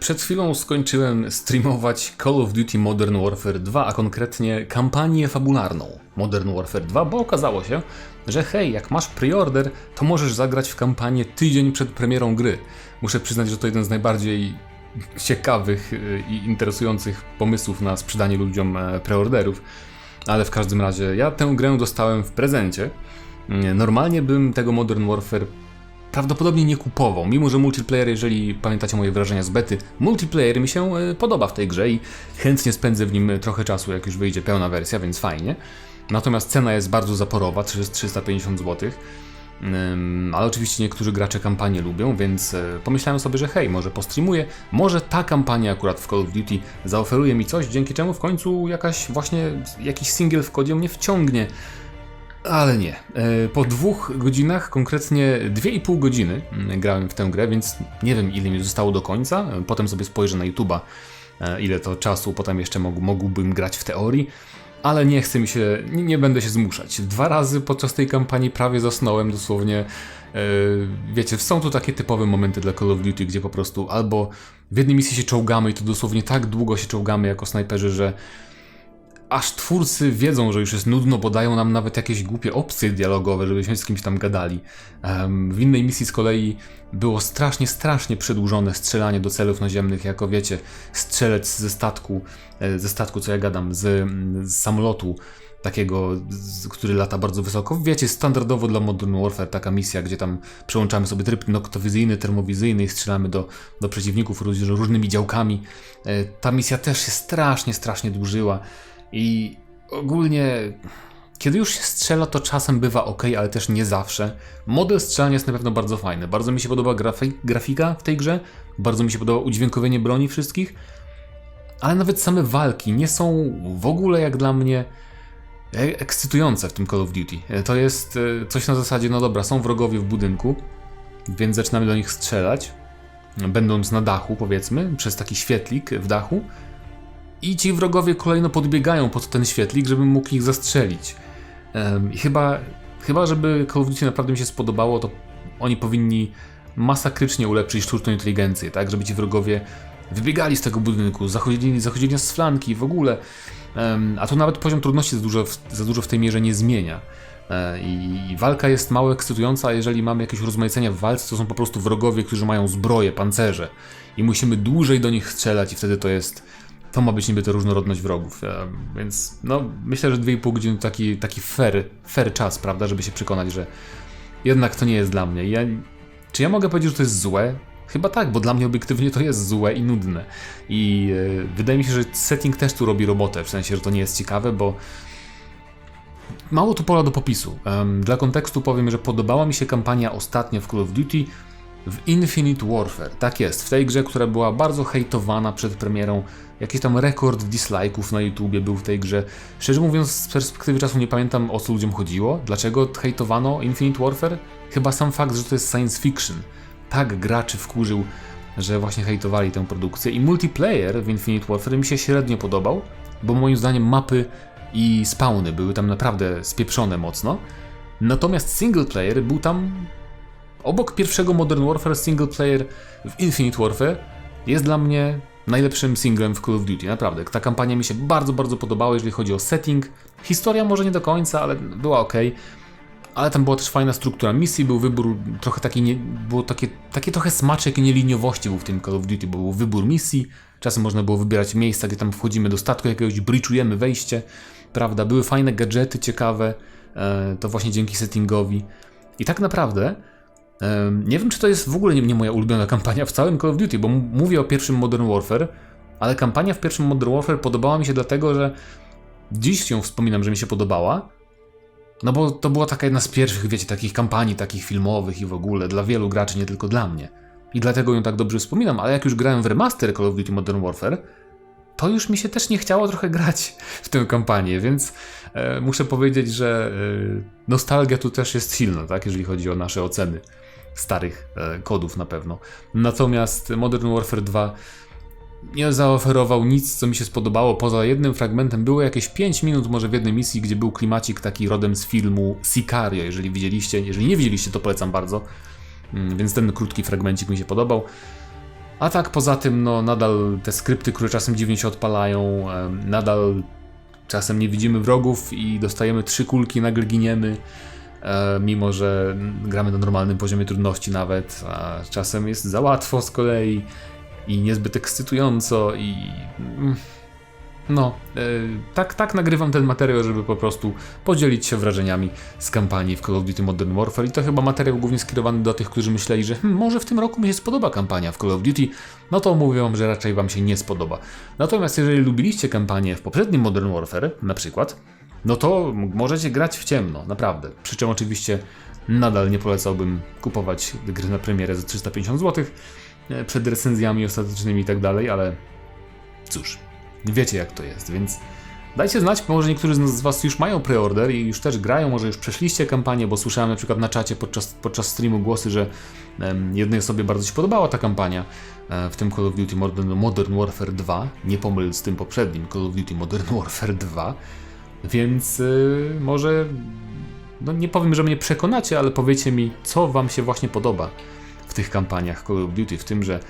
Przed chwilą skończyłem streamować Call of Duty Modern Warfare 2, a konkretnie kampanię fabularną Modern Warfare 2, bo okazało się, że hej, jak masz preorder, to możesz zagrać w kampanię tydzień przed premierą gry. Muszę przyznać, że to jeden z najbardziej ciekawych y, i interesujących pomysłów na sprzedanie ludziom e, preorderów, ale w każdym razie ja tę grę dostałem w prezencie. Normalnie bym tego Modern Warfare prawdopodobnie nie kupował, mimo że multiplayer, jeżeli pamiętacie moje wrażenia z bety, multiplayer mi się e, podoba w tej grze i chętnie spędzę w nim trochę czasu, jak już wyjdzie pełna wersja, więc fajnie. Natomiast cena jest bardzo zaporowa, 350 zł. Ale oczywiście niektórzy gracze kampanię lubią, więc e, pomyślałem sobie, że hej, może postreamuję, może ta kampania akurat w Call of Duty zaoferuje mi coś, dzięki czemu w końcu jakaś właśnie jakiś single w kodzie mnie wciągnie. Ale nie. E, Po dwóch godzinach, konkretnie 2,5 godziny mm, grałem w tę grę, więc nie wiem ile mi zostało do końca. Potem sobie spojrzę na YouTube'a, e, ile to czasu potem jeszcze mógł, mógłbym grać w teorii. Ale nie chcę mi się, nie, nie będę się zmuszać. Dwa razy podczas tej kampanii prawie zasnąłem dosłownie. E, wiecie, są tu takie typowe momenty dla Call of Duty, gdzie po prostu albo w jednej misji się czołgamy i to dosłownie tak długo się czołgamy jako snajperzy, że aż twórcy wiedzą, że już jest nudno, bo dają nam nawet jakieś głupie opcje dialogowe, żebyśmy z kimś tam gadali. W innej misji z kolei było strasznie, strasznie przedłużone strzelanie do celów naziemnych, jako wiecie, strzelec ze statku, e, ze statku, co ja gadam, z, z samolotu takiego, który lata bardzo wysoko. Wiecie, standardowo dla Modern Warfare taka misja, gdzie tam przełączamy sobie tryb noktowizyjny, termowizyjny i strzelamy do, do przeciwników róż, różnymi działkami. E, Ta misja też się strasznie, strasznie dłużyła. I ogólnie, kiedy już się strzela, to czasem bywa ok, ale też nie zawsze. Model strzelania jest na pewno bardzo fajny. Bardzo mi się podoba grafi- grafika w tej grze, bardzo mi się podoba udźwiękowienie broni wszystkich, ale nawet same walki nie są w ogóle jak dla mnie e- ekscytujące w tym Call of Duty. E, To jest e, coś na zasadzie, no dobra, są wrogowie w budynku, więc zaczynamy do nich strzelać, będąc na dachu, powiedzmy, przez taki świetlik w dachu. I ci wrogowie kolejno podbiegają pod ten świetlik, żebym mógł ich zastrzelić. I chyba, chyba, żeby Call of Duty naprawdę mi się spodobało, to oni powinni masakrycznie ulepszyć sztuczną inteligencję, tak? Żeby ci wrogowie wybiegali z tego budynku, zachodzili, zachodzili z flanki w ogóle. Em, a to nawet poziom trudności za dużo, za dużo w tej mierze nie zmienia. E, I walka jest mało ekscytująca, a jeżeli mamy jakieś urozmaicenia w walce, to są po prostu wrogowie, którzy mają zbroje, pancerze. I musimy dłużej do nich strzelać i wtedy to jest to ma być niby ta różnorodność wrogów. E, Więc no, myślę, że 2,5 godziny to taki, taki fair, fair czas, prawda, żeby się przekonać, że jednak to nie jest dla mnie. Ja, czy ja mogę powiedzieć, że to jest złe? Chyba tak, bo dla mnie obiektywnie to jest złe i nudne. I e, wydaje mi się, że setting też tu robi robotę, w sensie, że to nie jest ciekawe, bo mało tu pola do popisu. Em, dla kontekstu powiem, że podobała mi się kampania ostatnia w Call of Duty w Infinite Warfare. Tak jest, w tej grze, która była bardzo hejtowana przed premierą. Jakiś tam rekord dislike'ów na YouTubie był w tej grze. Szczerze mówiąc, z perspektywy czasu nie pamiętam o co ludziom chodziło. Dlaczego hejtowano Infinite Warfare? Chyba sam fakt, że to jest science fiction. Tak graczy wkurzył, że właśnie hejtowali tę produkcję. I multiplayer w Infinite Warfare mi się średnio podobał, bo moim zdaniem mapy i spawny były tam naprawdę spieprzone mocno. Natomiast single player był tam Obok pierwszego Modern Warfare single player w Infinite Warfare jest dla mnie najlepszym singlem w Call of Duty, naprawdę. Ta kampania mi się bardzo, bardzo podobała, jeżeli chodzi o setting. Historia może nie do końca, ale była ok. Ale tam była też fajna struktura misji, był wybór trochę taki, nie, było takie, takie trochę smaczek nieliniowości był w tym Call of Duty, bo był wybór misji, czasem można było wybierać miejsca, gdzie tam wchodzimy do statku jakiegoś, breachujemy wejście, prawda, były fajne gadżety ciekawe, e, to właśnie dzięki settingowi. I tak naprawdę Nie wiem, czy to jest w ogóle nie, moja ulubiona kampania w całym Call of Duty, bo mówię o pierwszym Modern Warfare, ale kampania w pierwszym Modern Warfare podobała mi się dlatego, że dziś ją wspominam, że mi się podobała, no bo to była taka jedna z pierwszych, wiecie, takich kampanii, takich filmowych i w ogóle dla wielu graczy, nie tylko dla mnie. I dlatego ją tak dobrze wspominam, ale jak już grałem w remaster Call of Duty Modern Warfare, to już mi się też nie chciało trochę grać w tę kampanię, więc e, muszę powiedzieć, że e, nostalgia tu też jest silna, tak, jeżeli chodzi o nasze oceny starych e, kodów na pewno. Natomiast Modern Warfare 2 nie zaoferował nic, co mi się spodobało. Poza jednym fragmentem było jakieś 5 minut może w jednej misji, gdzie był klimacik taki rodem z filmu Sicario. Jeżeli widzieliście, jeżeli nie widzieliście, to polecam bardzo. Mm, Więc ten krótki fragmencik mi się podobał. A tak poza tym, no nadal te skrypty, które czasem dziwnie się odpalają, nadal czasem nie widzimy wrogów i dostajemy trzy kulki, nagle giniemy, mimo że gramy na normalnym poziomie trudności nawet, a czasem jest za łatwo z kolei i niezbyt ekscytująco i... mm, No, e, tak, tak nagrywam ten materiał, żeby po prostu podzielić się wrażeniami z kampanii w Call of Duty Modern Warfare i to chyba materiał głównie skierowany do tych, którzy myśleli, że hmm, może w tym roku mi się spodoba kampania w Call of Duty, no to mówię wam, że raczej wam się nie spodoba. Natomiast jeżeli lubiliście kampanię w poprzednim Modern Warfare, na przykład, no to możecie grać w ciemno, naprawdę. Przy czym oczywiście nadal nie polecałbym kupować gry na premierę za 350 zł e, przed recenzjami ostatecznymi i tak dalej, ale cóż, wiecie jak to jest, więc dajcie znać, może niektórzy z Was już mają preorder i już też grają, może już przeszliście kampanię, bo słyszałem na przykład na czacie podczas, podczas streamu głosy, że jednej osobie bardzo się podobała ta kampania e, w tym Call of Duty Modern, Modern Warfare 2, nie pomyl z tym poprzednim Call of Duty Modern Warfare 2, więc y, może, no nie powiem, że mnie przekonacie, ale powiecie mi, co Wam się właśnie podoba w tych kampaniach Call of Duty, w tym, że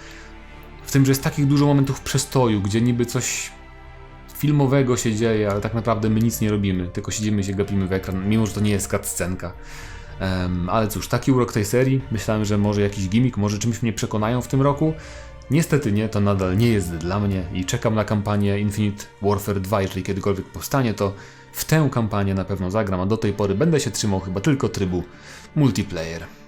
w tym, że jest takich dużo momentów przestoju, gdzie niby coś filmowego się dzieje, ale tak naprawdę my nic nie robimy, tylko siedzimy się gapimy w ekran, mimo że to nie jest cutscenka. Em, ale cóż, taki urok tej serii. Myślałem, że może jakiś gimmick, może czymś mnie przekonają w tym roku. Niestety nie, to nadal nie jest dla mnie i czekam na kampanię Infinite Warfare 2, jeżeli kiedykolwiek powstanie, to w tę kampanię na pewno zagram, a do tej pory będę się trzymał chyba tylko trybu multiplayer.